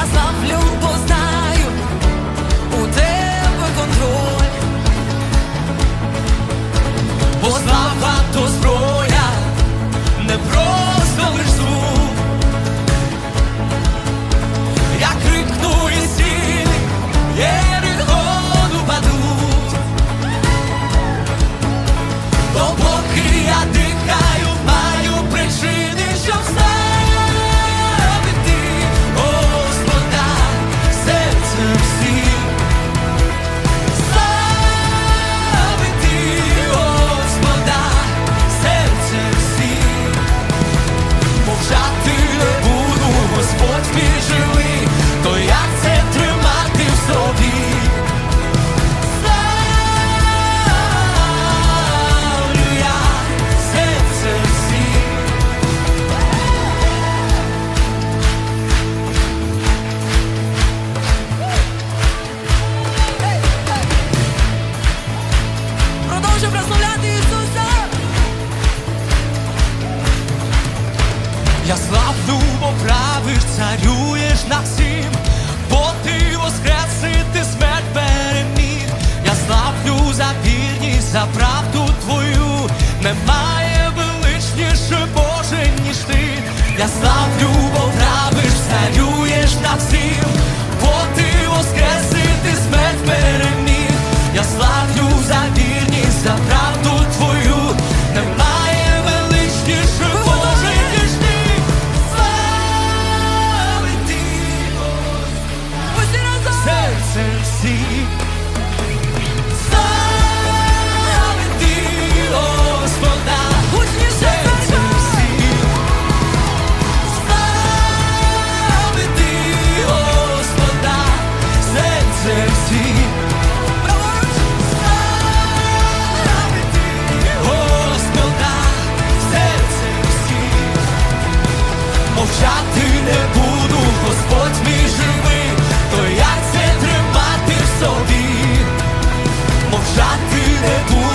Я славлю, правиш, царюєш над всім, бо ти воскресити смерть переміг. Я славлю за вірність, за правду твою, немає величніше, Боже, ніж ти. Я славлю, бо правиш, царюєш над всім, бо ти воскресити смерть переміг. Я славлю за вірність. мовчати не буду, Господь мій живий, то як це тримати в собі, мовчати не буду.